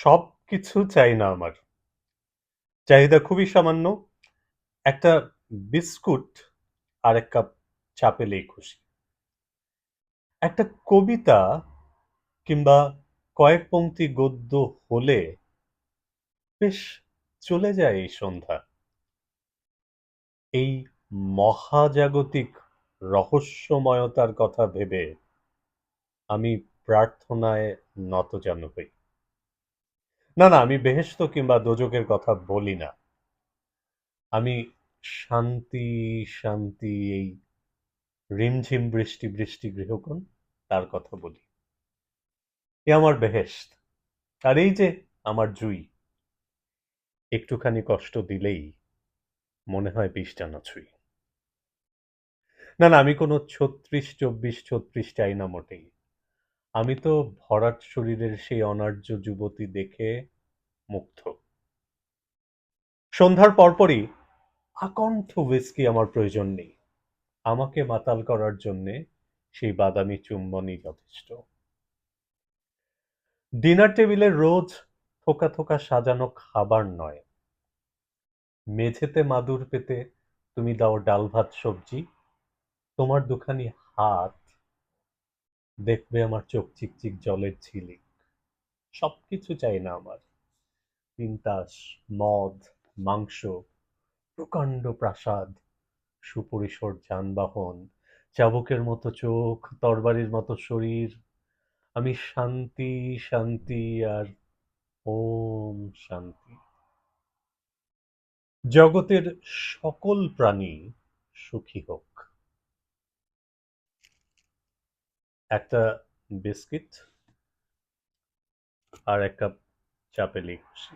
সব কিছু চাই না আমার। চাহিদা খুবই সামান্য। একটা বিস্কুট আর এক কাপ চা পেলেই খুশি। একটা কবিতা কিংবা কয়েক পংক্তি গদ্য হলে বেশ চলে যায় এই সন্ধ্যা। এই মহাজাগতিক রহস্যময়তার কথা ভেবে আমি প্রার্থনায় নতজানু হই। না, না আমি বেহেশত কিংবা দোজখের কথা বলি না। আমি শান্তি, শান্তি এই রিমঝিম বৃষ্টি, বৃষ্টি গৃহকোণ তার কথা বলি। এ আমার বেহেশত। আর এই যে আমার জুই। একটুখানি কষ্ট দিলেই মনে হয় বিষডানা ছুঁই। না, না আমি কোনো ৩৬-২৪-৩৬ চাই না মোটেই। আমি তো ভরাট শরীরের সেই অনার্য যুবতী দেখে মুগ্ধ। সন্ধ্যার পরপরই আকণ্ঠ হুইস্কি আমার প্রয়োজন নেই। আমাকে মাতাল করার জন্যে সেই বাদামি চুম্বনই যথেষ্ট। ডিনার টেবিলে রোজ থোকা, থোকা সাজানো খাবার নয়। মেঝেতে মাদুর পেতে তুমি দাও ডাল ভাত সবজি, তোমার দুখানি হাত দেখবে আমার চোখ চিকচিক জলের ঝিলিক। সবকিছু চাই না আমার। তিনতাস, মদ, মাংস, প্রকাণ্ড প্রাসাদ, সুপরিসর যানবাহন, চাবুকের মতো চোখ, তরবারির মতো শরীর। আমি শান্তি, শান্তি আর ওম শান্তি। জগতের সকল প্রাণী সুখী হোক। একটা বিস্কিট আর এক কাপ চা পেলেই খুশি।